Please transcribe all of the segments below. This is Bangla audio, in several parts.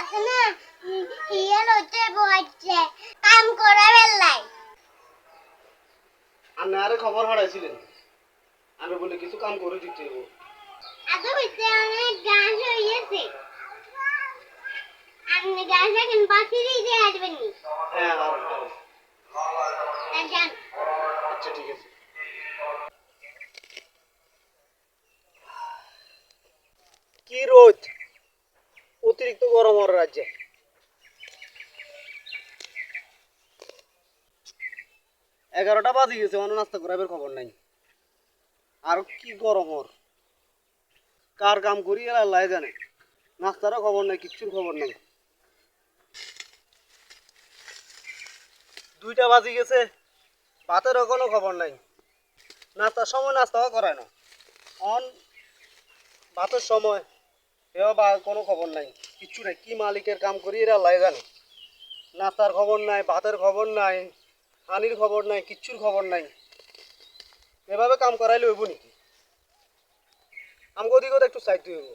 আছে না হিয়াল হচ্ছে বইছে কাম করে বেলাই আমি আরে খবর হারাইছিলেন। আমি বলে কিছু কাম করে দিতে হইব। আজ হইছে অনেক গান হইছে আপনি গানটা কেন বাসিরই দিয়ে আসবেন নি? হ্যাঁ, হ্যাঁ আচ্ছা ঠিক আছে। কি রোজ? অতিরিক্ত গরম ওর রাজ্যে। এগারোটা বাজে গেছে মানে নাস্তা করাবের খবর নাই। আর কি গরম ওর। কার কাম করি এরা আল্লাহ জানে। নাস্তারও খবর নাই, কিচ্ছুর খবর নাই। দুইটা বাজে গেছে, ভাতেরও কোনো খবর নাই। নাস্তার সময় নাস্তাও করায় না। অন, ভাতের সময়, এও বা কোনো খবর নাই। কিচ্ছু নাই, কি মালিকের কাম করি এরা আল্লাহ জানে। নাস্তার খবর নাই, ভাতের খবর নাই, পানির খবর নাই, কিচ্ছুর খবর নাই। এভাবে কাম করাইলে হইব নাকি? আমগো দিকেও একটু সাইড হইব।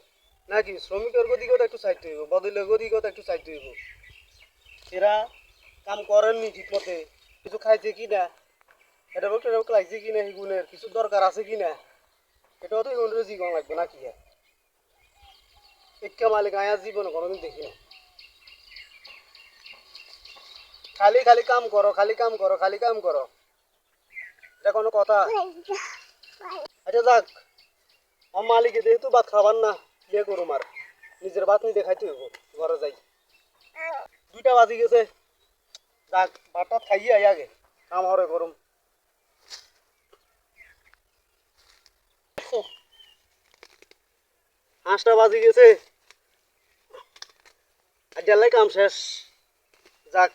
নাকি শ্রমিকের দিকেও একটু সাইড হইব বদলের দিকেও একটু সাইড হইব? এরা কাম করেননি ঠিক মতে কিছু খাইছে কি না এটা বলতে লাগছে কি না হিগুনের কিছু দরকার আছে কি না, এটাও তো হিগুনের জীবন লাগবে না কি একটা মালিক, আয়া জীবনে কোনোদিন দেখি না খালি খালি কাম করো, খালি কাম করো, খালি কাম করো। এটা কোনো কথা। আচ্ছা যাক, আমার মালিকে যেহেতু ভাত খাবার না ইয়ে করুম আর। নিজের ভাত নিজে খাইতে হইব, ঘরে যাই। দুইটা বাজি গেছে। যাক, ভাতটা খাইয়ে আই আগে, কাম হরে করুম। পাঁচটা বাজি গেছে। আজ্জালাই কাম শেষ। যাক,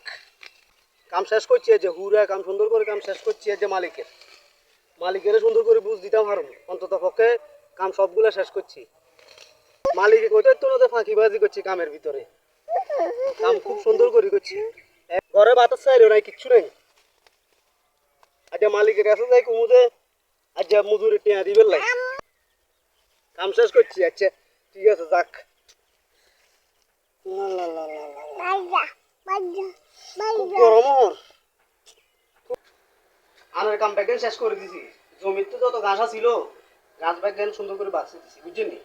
কাম শেষ করছি যে হুরা, কাম সুন্দর করে কাম শেষ করছি যে মালিকের। মালিকের সুন্দর করে বুঝ দিতাম হারুন। অন্তত পক্ষে কাম সবগুলো শেষ করছি। মালিকে কইতে তো না ফাঁকিবাজি করছি কামের ভিতরে। কাম খুব সুন্দর করে করছি। ঘরে বাতাস চাইলেও নাই, কিচ্ছু নাই। আচ্ছা মালিকের কাছে যাই কুমুদে আচ্ছা মজুরি টেয়া দিবেন লাই কাম শেষ করছি আচ্ছা। ঠিক আছে যাক। আনার কাম ব্যাগেন শেষ করে দিছি? জমিতে যত ঘাস ছিল ঘাস ব্যাগেন সুন্দর করে বাঁচিয়ে দিছি বুঝছেন নি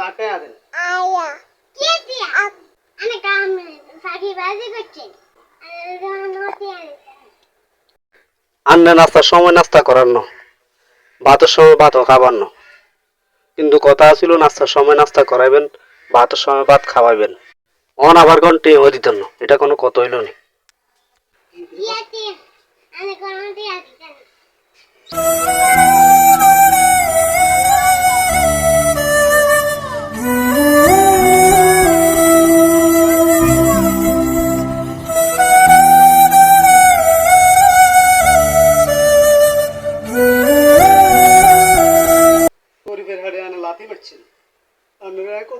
আটটাই আদেন আন্নে নাস্তার সময় নাস্তা করার ভাতের সময় ভাতও খাবার ন। কিন্তু কথা ছিল নাস্তার সময় নাস্তা করাইবেন ভাতের সময় ভাত খাওয়াইবেন। অন আবার ঘন্টে হয়ে দিতেন না, এটা কোনো কত হইল নি।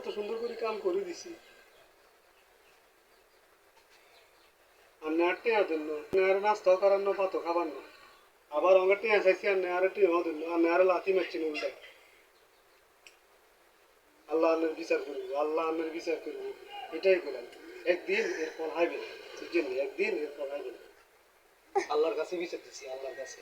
কত সুন্দর করে কাম করে দিছি। আর আর নাস্তাও করার না, ভাতও খাবার না। আবার চাইছি, আর আপনি আর লাথি মারছেন উল্টা আল্লাহ আমের বিচার করব আল্লাহ আমের বিচার করব এটাই বলেন। একদিন এর ফল হাইবেন বুঝছেন একদিন এর ফল হাইবেন আল্লাহর কাছে বিচার দিছি, আল্লাহর কাছে।